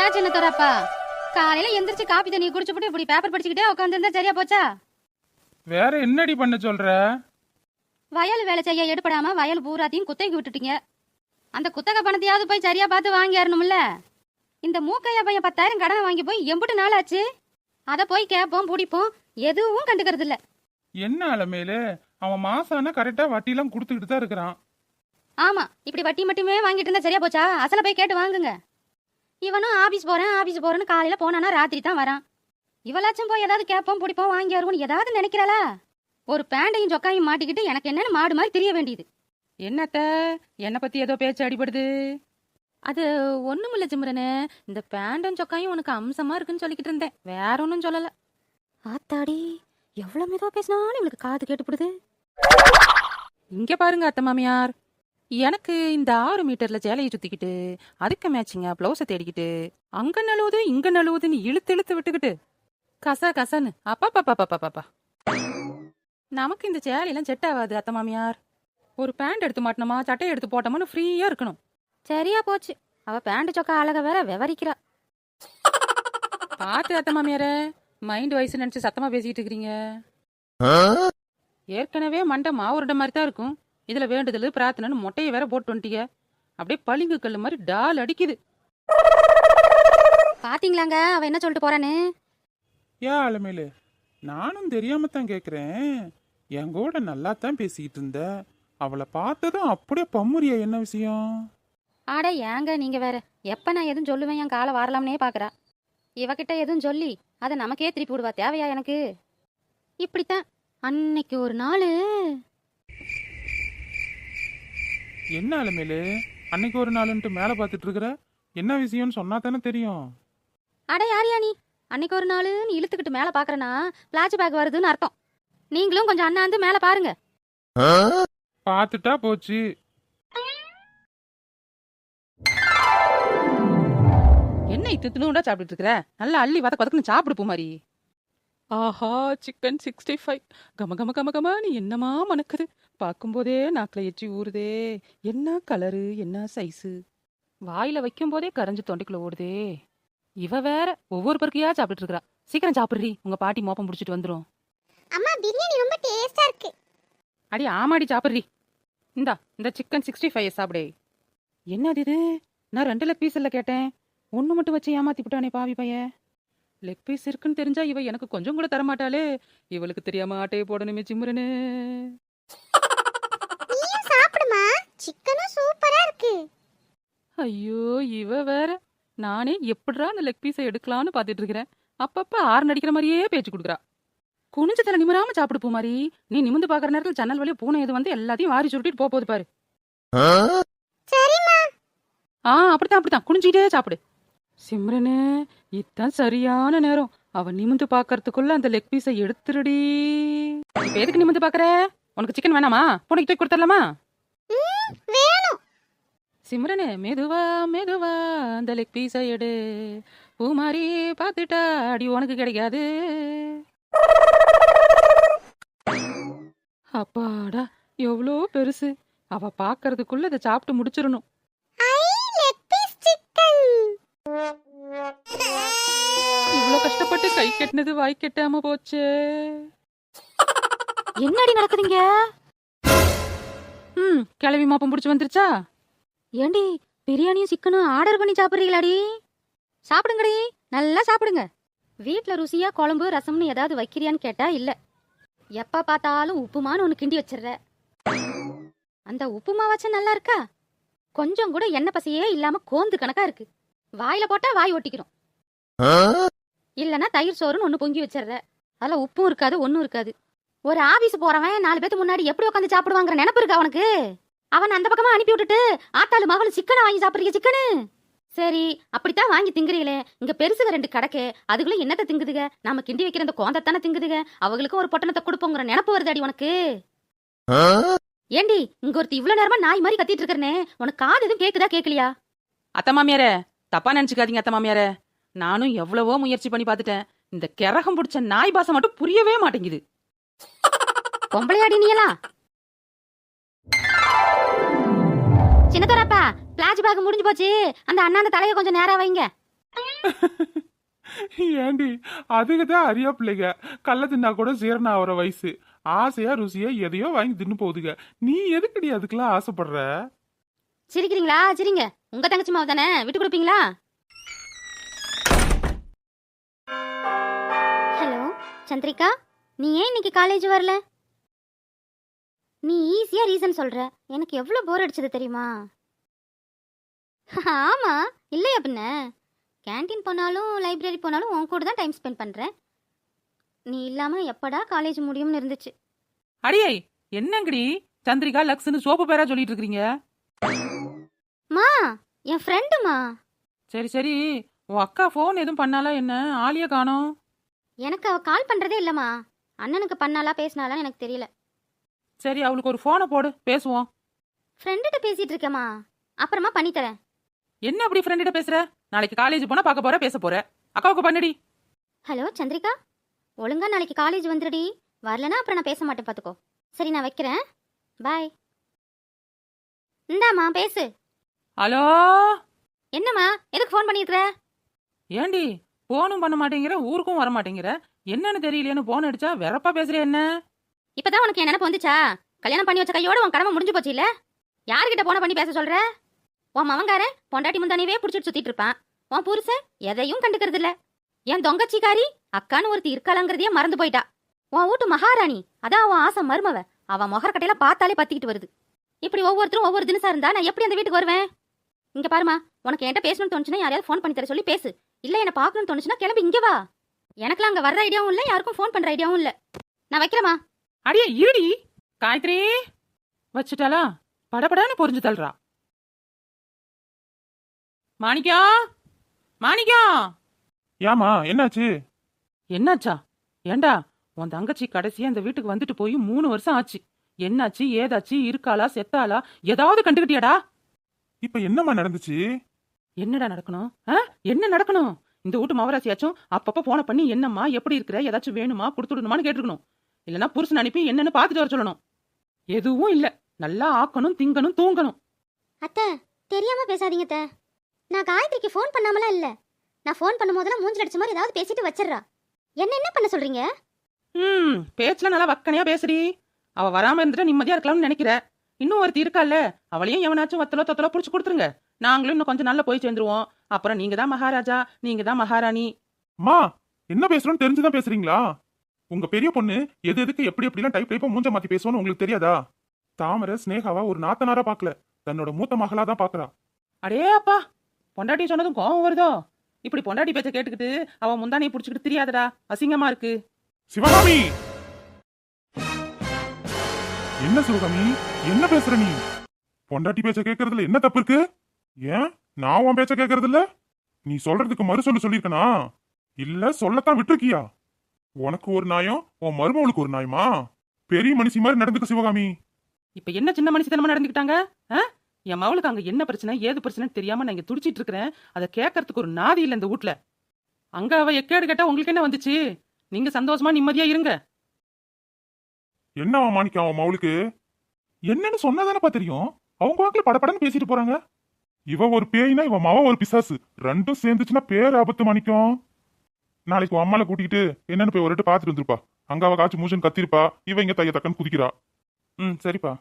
ஏன் சின்ன தோறப்பா காலையில எந்திரிச்சு காப்பி தண்ணி குடிச்சுப்புட்டு இப்படி பேப்பர் படிச்சுக்கிட்டே உட்காந்துருந்தா சரியா போச்சா? வேற என்னடி பண்ண சொல்ற? வயல் வேலை செய்ய எடுப்படாம வயல் பூராத்தையும் குத்தகைக்கு விட்டுட்டீங்க. அந்த குத்தகை பணத்தையாவது போய் சரியா பார்த்து வாங்கிடணும்ல இந்த மூக்கையா பையன் பத்தாயிரம் கடனை வாங்கி போய் எம்புட்டு நாள் ஆச்சு அதை போய் கேட்போம் பிடிப்போம் எதுவும் கண்டுக்கிறது இல்ல என்ன அலமேலு? அவன் மாசம் ஆனா கரெக்டா வட்டிலாம் கொடுத்துக்கிட்டு தான் இருக்கிறான். ஆமா இப்படி வட்டி மட்டுமே வாங்கிட்டு இருந்தா சரியா போச்சா? அசல போய் கேட்டு வாங்குங்க. இவனும் ஆபீஸ் போறேன் ஆபீஸ் போறேன்னு காலையில போனானா ராத்திரி தான் வரான். இவளாச்சும் போய் ஏதாவது கேட்போம் பிடிப்போம் வாங்கி வருவோம்னு ஏதாவது நினைக்கிறாளா? ஒரு பேண்டையும் சொக்காயும் மாட்டிக்கிட்டு எனக்கு என்னன்னு மாடு மாதிரி தெரிய வேண்டியது. என்னத்த? என்ன பத்தி ஏதோ பேச்சு அடிபடுது. அது ஒண்ணுமில்ல சிம்ரனு. இந்த பேண்டும் சொக்காயும் உனக்கு அம்சமா இருக்குன்னு சொல்லிக்கிட்டு இருந்தேன். வேற ஒன்றும் சொல்லல. ஆத்தாடி எவ்வளவு மெதுவா பேசினாலும் இவளுக்கு காது கேட்டுப்படுது இங்க பாருங்க அத்தை மாமியார். எனக்கு இந்த ஆறு மீட்டர்ல சேலையை சுத்திக்கிட்டு அதுக்கு மேட்சிங்கா பிளவுஸை தேடிக்கிட்டு அங்க நழுவுது இங்க நழுவுதுன்னு இழுத்து இழுத்து விட்டுக்கிட்டு. கச கசன்னு. அப்பா பாப்பா பாப்பா பாப்பா நமக்கு இந்த சேலையெல்லாம் செட் ஆகாது அத்தை மாமியார். ஒரு பேண்ட் எடுத்து மாட்டினோமா சட்டையை எடுத்து போட்டோமான்னு ஃப்ரீயா இருக்கணும். சரியா போச்சு. அவ பேண்ட் சொக்கா அழக வேற விவரிக்கிறா. பார்த்து அத்தை மாமியாரே. மைண்ட் வயசு நினைச்சு சத்தமா பேசிக்கிட்டு இருக்கிறீங்க. ஏற்கனவே மண்டை மாவுருட மாதிரி தான் இருக்கும். இதுல வேண்டுதல் பிரார்த்தனைன்னு மொட்டையை வேற போட்டு வந்துட்டீங்க அப்படியே பளிங்கு கல்லு மாதிரி டால் அடிக்குது. பாத்தீங்களாங்க? அவ என்ன சொல்லிட்டு போறான்னு? ஏன் அலமேலு நானும் தெரியாம தான் கேக்குறேன். என் கூட நல்லா தான் பேசிக்கிட்டு இருந்த. அவளை பார்த்ததும் அப்படியே பம்முறியா என்ன விஷயம்? அட ஏங்க நீங்க வேற. எப்ப நான் எதுவும் சொல்லுவேன்? என் காலை வாரலாம்னே பாக்குறா. இவகிட்ட எதுவும் சொல்லி அதை நமக்கே திருப்பி விடுவா தேவையா எனக்கு? இப்படித்தான். அன்னைக்கு ஒரு நாள் என்ன அலமேலு? அன்னைக்கு ஒரு நாளுன்ட்டு மேல பார்த்துட்டு இருக்கிற? என்ன விஷயம்னு சொன்னா தானே தெரியும். அட யாரியா நீ? அன்னைக்கு ஒரு நாள் நீ இழுத்துக்கிட்டு மேல பாக்குறனா? பிளாச் பேக் வருதுன்னு அர்த்தம். நீங்களும் கொஞ்சம் அண்ணாந்து மேல பாருங்க. பார்த்துட்டா போச்சு. என்ன இத்தினூடா சாப்பிட்டுட்டு இருக்கிற? நல்லா அள்ளி வத கொதக்குன்னு சாப்பிடு பூமாரி ஆஹா சிக்கன் சிக்ஸ்டி ஃபைவ் கம கம கம கம நீ என்னமா மணக்குது? பார்க்கும்போதே நாக்கில் எச்சி ஊறுதே. என்ன கலரு என்ன சைஸு வாயில வைக்கும் போதே கரைஞ்சு தொண்டைக்குள்ள ஓடுதே. இவ வேற ஒவ்வொரு பருக்கையா சாப்பிட்டுட்டு இருக்கறா சீக்கிரம் சாப்பிடுறி உங்க பாட்டி மோப்பம் முடிச்சிட்டு வந்துரும். அம்மா பிரியாணி ரொம்ப டேஸ்டா இருக்கு. அடி ஆமாடி சாப்பிடுறி. இந்தா இந்த சிக்கன் சிக்ஸ்டி ஃபைவ் சாப்பிடே. என்னது இது? நான் ரெண்டு லெக் பீஸ் இல்ல கேட்டேன். ஒன்று மட்டும் வச்சு ஏமாத்தி விட்டானே பாவி பைய. லெக் பீஸ் இருக்குன்னு தெரிஞ்சா இவ எனக்கு கொஞ்சம் கூட தரமாட்டாளே. இவளுக்கு தெரியாம ஆட்டையை போடணுமே சாப்பிடுமா சிக்கனும் சூப்பரா இருக்கு. ஐயோ இவ வேற. நானே எப்படிடா அந்த லெக் பீஸை எடுக்கலாம்னு பார்த்துட்டு இருக்கிறேன் அப்பப்ப ஆறு நடிக்கிற மாதிரியே பேச்சு கொடுக்குறா. குனிஞ்ச தலை நிமிராம சாப்பிடு பூ மாதிரி நீ நிமிந்து பாக்குற நேரத்துல ஜன்னல் வழியா பூனை எது வந்து எல்லாத்தையும் வாரி சுருட்டிட்டு போக போகுது பாரு. சரிம்மா. ஆ அப்படித்தான் அப்படித்தான். குனிஞ்சிட்டே சாப்பிடு. சிம்ரனு இதுதான் சரியான நேரம். அவ நிமிந்து பாக்கறதுக்குள்ள அந்த லெக் பீஸை எடுத்துருடி. எதுக்கு நிமிந்து பாக்குற உனக்கு சிக்கன் வேணாமா? பூனைக்கு தூக்கி கொடுத்துடலாமா? வேணும். சிம்ரனு மெதுவா மெதுவா அந்த லெக் பீஸை எடு. பூ மாதிரி பார்த்துட்டா அடி உனக்கு கிடைக்காது. அப்பாடா எவ்வளோ பெருசு. அவ பாக்கறதுக்குள்ள இதை சாப்பிட்டு முடிச்சிடணும். இவ்வளவு கஷ்டப்பட்டு கை கெட்டினது வாய் கெட்டாம போச்சே. என்னடி நடக்குதுங்க? ம் கிளவி மாப்பம் பிடிச்சி வந்துருச்சா? ஏண்டி பிரியாணியும் சிக்கனும் ஆர்டர் பண்ணி சாப்பிடுறீங்களாடி? சாப்பிடுங்கடி நல்லா சாப்பிடுங்க. வீட்ல ருசியா குழம்பு ரசம்னு ஏதாவது வைக்கிறியான்னு கேட்டா இல்ல. எப்ப பார்த்தாலும் உப்புமான்னு ஒன்று கிண்டி வச்சிடுற. அந்த உப்புமா வச்சா நல்லா இருக்கா? கொஞ்சம் கூட எண்ணெய் பசையே இல்லாம கோந்து கணக்கா இருக்கு. வாயில போட்டா வாய் ஒட்டிக்கிறோம் இல்லனா தயிர் சோறுன்னு ஒன்று பொங்கி வச்சிடுற. அதுல உப்பும் இருக்காது ஒன்றும் இருக்காது. ஒரு ஆபீஸ் போறவன் நாலு பேத்துக்கு முன்னாடி எப்படி உட்காந்து சாப்பிடுவாங்கிற நினப்பு இருக்கா அவனுக்கு? அவன் அந்த பக்கமா அனுப்பி விட்டுட்டு ஆத்தாளு மகளும் சிக்கனை வாங்கி சாப்பிடுறீங்க சிக்கனு? சரி அப்படித்தான் வாங்கி திங்குறீங்களே. இங்க பெருசுக ரெண்டு கடக்கு அதுக்குள்ள என்னத்தை திங்குதுக? நாம கிண்டி வைக்கிற அந்த கோந்தத்தானே திங்குதுக? அவங்களுக்கும் ஒரு பொட்டணத்தை கொடுப்போங்கிற நினப்பு வருதாடி உனக்கு. ஏண்டி இங்க ஒருத்தி இவ்வளவு நேரமா நாய் மாதிரி கத்திட்டு இருக்கறனே. உனக்கு காது எதுவும் கேக்குதா கேக்கலையா? அத்தை மாமியாரே தப்பா நினைச்சுக்காதீங்க அத்தை மாமியாரே. நானும் எவ்வளவோ முயற்சி பண்ணி பார்த்துட்டேன். இந்த கிரகம் பிடிச்ச நாய் பாசம் மட்டும் புரியவே மாட்டேங்குது. பொம்பளையாடி நீயலாம் சின்னத்தரப்பா பிளாஜ் பேக் முடிஞ்சு போச்சு. அந்த அண்ணா அந்த தலையை கொஞ்சம் நேரா வைங்க. ஏண்டி அதுக்கு தான் அறியா பிள்ளைங்க. கள்ள தின்னா கூட சீரணம் ஆகிற வயசு. ஆசையா ருசியா எதையோ வாங்கி தின்னு போகுதுங்க. நீ எதுக்குடி அதுக்கெல்லாம் ஆசைப்படுற? சிரிக்கிறீங்களா? சிரிங்க. உங்க தங்கச்சி மாவு தானே? விட்டு கொடுப்பீங்களா? ஹலோ சந்திரிகா? நீ ஏன் இன்னைக்கு காலேஜ் வரல? நீ ஈஸியா ரீசன் சொல்ற. எனக்கு எவ்வளவு போர் அடிச்சது தெரியுமா? ஆமா இல்லையா பின்ன? கேண்டீன் போனாலும் லைப்ரரி போனாலும் உன் கூட தான் டைம் ஸ்பெண்ட் பண்றேன். நீ இல்லாம எப்படா காலேஜ் முடியும்னு இருந்துச்சு? அடியே என்னங்கடி? சந்திரிகா லக்ஸ்னு சோப்பு பேரா சொல்லிட்டு இருக்கீங்க மா என் ஃப்ரெண்டுமா சரி சரி. உன் அக்கா ஃபோன் எதுவும் பண்ணாலா என்ன? ஆலியா காணோம். எனக்கு அவ கால் பண்றதே இல்லம்மா. அண்ணனுக்கு பண்ணாலா பேசினாலான்னு எனக்கு தெரியல. சரி அவளுக்கு ஒரு ஃபோனை போடு பேசுவோம். ஃப்ரெண்டுகிட்ட பேசிட்டு இருக்கேம்மா. அப்புறமா பண்ணித்தரேன். என்ன அப்படி ஃப்ரெண்டிட்ட பேசுற? நாளைக்கு காலேஜ் போனா பார்க்க போற பேச போற. அக்காவுக்கு பண்ணுடி. ஹலோ சந்திரிகா? ஒழுங்கா நாளைக்கு காலேஜ் வந்துடுடி வரலனா அப்புறம் நான் பேச மாட்டேன் பார்த்துக்கோ சரி நான் வைக்கிறேன். பாய் இந்தாம்மா பேசு. ஹலோ என்னம்மா எதுக்கு ஃபோன் பண்ணியிருக்கிற ஏண்டி போனும் பண்ண மாட்டேங்கிற ஊருக்கும் வர மாட்டேங்கிற? என்னன்னு தெரியலையேன்னு போன் அடிச்சா வெறப்பா பேசுற என்ன? இப்பதான் உனக்கு என் நினப்பு வந்துச்சா? கல்யாணம் பண்ணி வச்ச கையோட உன் கடமை முடிஞ்சு போச்சு இல்ல? யார்கிட்ட போன பண்ணி பேச சொல்ற? உன் மவங்காரன் பொண்டாட்டி முந்தானியவே புடிச்சிட்டு சுத்திட்டு இருப்பான். உன் புருஷன் எதையும் கண்டுக்கிறது இல்ல. என் தொங்கச்சிக்காரி அக்கான்னு ஒருத்தி இருக்காளங்கிறதையே மறந்து போயிட்டா. உன் வீட்டு மகாராணி அதான் உன் ஆசை மருமவ. அவன் முகர்கட்டையில பார்த்தாலே பத்திக்கிட்டு வருது. இப்படி ஒவ்வொருத்தரும் ஒவ்வொரு தினசா இருந்தா நான் எப்படி அந்த வீட்டுக்கு வருவேன்? இங்க பாருமா உனக்கு என்கிட்ட பேசணும்னு தோணுச்சுன்னா யாரையாவது ஃபோன் பண்ணி தர சொல்லி பேசு. இல்ல என்ன பாக்கணும்னு தோணுச்சுன்னா கிளம்பி இங்க வா. எனக்குலாம் அங்க வர்ற ஐடியாவும் இல்ல யாருக்கும் ஃபோன் பண்ற ஐடியாவும் இல்ல. நான் வைக்கிறேமா அடியே இருடி. காயத்ரி. வச்சுட்டாளா? படபடான்னு பொறிஞ்சு தள்ளுறா. மாணிக்கம் மாணிக்கம் ஏமா என்னாச்சு? என்னாச்சா? ஏண்டா உன் தங்கச்சி கடைசியா இந்த வீட்டுக்கு வந்துட்டு போய் மூணு வருஷம் ஆச்சு. என்னாச்சு ஏதாச்சு இருக்காளா செத்தாளா? ஏதாவது கண்டுக்கிட்டியாடா இப்ப என்னம்மா நடந்துச்சு? என்னடா நடக்கணும்? ஆ? என்ன நடக்கணும்? இந்த வீட்டு மவராசியாச்சும் அப்பப்ப போன பண்ணி என்னம்மா எப்படி இருக்கிற? ஏதாச்சும் வேணுமா? கொடுத்துடணுமான்னு கேட்டுக்கணும் இல்லைன்னா புருஷன் அனுப்பி என்னன்னு பார்த்துட்டு வர சொல்லணும். எதுவும் இல்ல. நல்லா ஆக்கணும் திங்கணும் தூங்கணும். அத்தை தெரியாம பேசாதீங்க அத்தை. நான் காயத்ரிக்கு ஃபோன் பண்ணாமலாம் இல்ல. நான் ஃபோன் பண்ணும்போதெல்லாம் மூஞ்சில் அடிச்ச மாதிரி ஏதாவது பேசிட்டு வச்சிடுறா. என்ன என்ன பண்ண சொல்றீங்க? ம் பேச்சுல நல்லா வக்கனையா பேசுடி. அவ வராம இருந்துட்டு நிம்மதியா இருக்கலாம்னு நினைக்கிற. இன்னும் ஒருத்தி இருக்கால்ல அவளையும் எவனாச்சும் வத்தலோ தொத்தலோ புடிச்சு கொடுத்துருங்க. நாங்களும் இன்னும் கொஞ்சம் நல்லா போய் சேர்ந்துருவோம். அப்புறம் நீங்க தான் மகாராஜா நீங்க தான் மகாராணி. அம்மா என்ன பேசுறோம்னு தெரிஞ்சுதான் பேசுறீங்களா? உங்க பெரிய பொண்ணு எது எதுக்கு எப்படி எப்படிலாம் டைப் டைப்பா மூஞ்ச மாத்தி பேசுவோன்னு உங்களுக்கு தெரியாதா? தாமரை ஸ்னேகாவா ஒரு நாத்தனாரா பார்க்கல. தன்னோட மூத்த மகளா தான் பாக்குறா அடே அப்பா பொண்டாட்டி சொன்னதும் கோவம் வருதோ? இப்படி பொண்டாட்டி பேச்ச கேட்டுக்கிட்டு அவ முந்தானையை புடிச்சுக்கிட்டு தெரியாதடா. அசிங்கமா இருக்கு. சிவகாமி! என்ன சிவகாமி? என்ன பேசுற நீ? பொண்டாட்டி பேச்ச கேக்குறதுல என்ன தப்பு இருக்கு? ஏன்? நான் உன் பேச்ச கேக்குறது இல்ல நீ சொல்றதுக்கு மறு சொல்லு சொல்லிருக்கனா இல்ல சொல்லத்தான் விட்டுருக்கியா? உனக்கு ஒரு நியாயம் உன் மருமவளுக்கு ஒரு நியாயமா பெரிய மனுஷி மாதிரி நடந்துக்க சிவகாமி. இப்ப என்ன சின்ன மனுஷத்தனமா நடந்துக்கிட்டாங்க? ஆ? என் மவளுக்கு அங்க என்ன பிரச்சனை ஏது பிரச்சனைன்னு தெரியாம நான் இங்க துடிச்சிட்டு இருக்கிறேன். அதை கேட்கறதுக்கு ஒரு நாதி இல்ல இந்த வீட்ல. அங்க அவ எக்கேடு கேட்டா உங்களுக்கு என்ன வந்துச்சு? நீங்க சந்தோஷமா நிம்மதியா இருங்க. என்ன அவன் மாணிக்கம் அவன் மவளுக்கு? என்னன்னு சொன்னதானப்பா தெரியும்? அவங்க வாக்குல படபடன்னு பேசிட்டு போறாங்க. இவ ஒரு பேய்னா இவ மவ ஒரு பிசாசு. ரெண்டும் சேர்ந்துச்சுன்னா பேர் ஆபத்து மணிக்கும் நாளைக்கு உன் அம்மால கூட்டிக்கிட்டு என்னன்னு போய் ஒரு பாத்துட்டு வந்துருப்பா. அங்க அவ காய்ச்சி மூஷன் கத்திருப்பா. இவ இங்க தைய தக்கன்னு குதிக்கிறா. ம் சரிப்பா.